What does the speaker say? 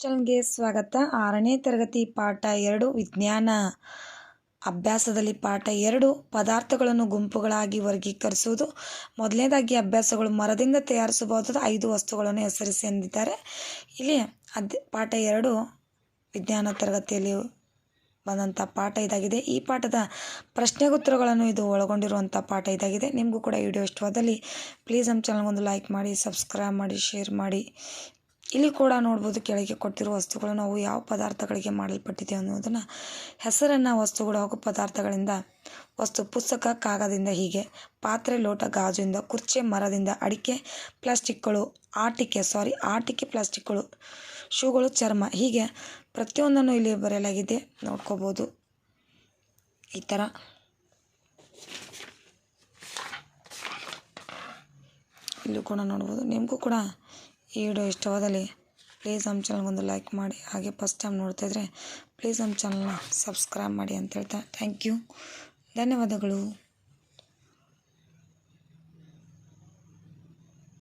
ಚಾನಲ್ಗೆ ಸ್ವಾಗತ. ಆರನೇ ತರಗತಿ ಪಾಠ ಎರಡು, ವಿಜ್ಞಾನ ಅಭ್ಯಾಸದಲ್ಲಿ ಪಾಠ ಎರಡು, ಪದಾರ್ಥಗಳನ್ನು ಗುಂಪುಗಳಾಗಿ ವರ್ಗೀಕರಿಸುವುದು. ಮೊದಲನೇದಾಗಿ ಅಭ್ಯಾಸಗಳು ಮರದಿಂದ ತಯಾರಿಸಬಹುದಾದ ಐದು ವಸ್ತುಗಳನ್ನು ಹೆಸರಿಸಿ ಎಂದಿದ್ದಾರೆ. ಇಲ್ಲಿ ಅದ್, ಪಾಠ ಎರಡು, ವಿಜ್ಞಾನ ತರಗತಿಯಲ್ಲಿ ಬಂದಂಥ ಪಾಠ ಇದಾಗಿದೆ. ಈ ಪಾಠದ ಪ್ರಶ್ನೆಗುತ್ತರಗಳನ್ನು ಇದು ಒಳಗೊಂಡಿರುವಂಥ ಪಾಠ ಇದಾಗಿದೆ. ನಿಮಗೂ ಕೂಡ ವಿಡಿಯೋ ಇಷ್ಟವಾದಲ್ಲಿ, ಪ್ಲೀಸ್ ನಮ್ಮ ಚಾನಲ್ಗೊಂದು ಲೈಕ್ ಮಾಡಿ, ಸಬ್ಸ್ಕ್ರೈಬ್ ಮಾಡಿ, ಶೇರ್ ಮಾಡಿ. ಇಲ್ಲಿ ಕೂಡ ನೋಡ್ಬೋದು ಕೆಳಗೆ ಕೊಟ್ಟಿರುವ ವಸ್ತುಗಳು ನಾವು ಯಾವ ಪದಾರ್ಥಗಳಿಗೆ ಮಾಡಲ್ಪಟ್ಟಿದೆ ಅನ್ನೋದನ್ನು. ಹೆಸರನ್ನು ವಸ್ತುಗಳು ಹಾಗೂ ಪದಾರ್ಥಗಳಿಂದ, ವಸ್ತು ಪುಸ್ತಕ ಕಾಗದದಿಂದ ಹೀಗೆ, ಪಾತ್ರೆ, ಲೋಟ ಗಾಜಿಂದ ಕುರ್ಚಿ, ಮರದಿಂದ, ಅಡಿಕೆ, ಪ್ಲಾಸ್ಟಿಕ್ಗಳು, ಆಟಿಕೆ ಸಾರಿ ಆಟಿಕೆ, ಪ್ಲಾಸ್ಟಿಕ್ಗಳು, ಶೂಗಳು, ಚರ್ಮ ಹೀಗೆ ಪ್ರತಿಯೊಂದನ್ನು ಇಲ್ಲಿ ಬರೆಯಲಾಗಿದೆ. ನೋಡ್ಕೋಬೋದು. ಈ ಥರ ಇಲ್ಲೂ ಕೂಡ ನೋಡ್ಬೋದು. ನಿಮಗೂ ಕೂಡ ಈ ವಿಡಿಯೋ ಇಷ್ಟವಾದಲ್ಲಿ ಪ್ಲೀಸ್ ನಮ್ಮ ಚಾನಲ್ಗೊಂದು ಲೈಕ್ ಮಾಡಿ ಹಾಗೆ ಫಸ್ಟ್ ಟೈಮ್ ನೋಡ್ತಾಯಿದ್ರೆ ಪ್ಲೀಸ್ ನಮ್ಮ ಚಾನಲ್ನ ಸಬ್ಸ್ಕ್ರೈಬ್ ಮಾಡಿ ಅಂತ ಹೇಳ್ತಾ ಥ್ಯಾಂಕ್ ಯು. ಧನ್ಯವಾದಗಳು.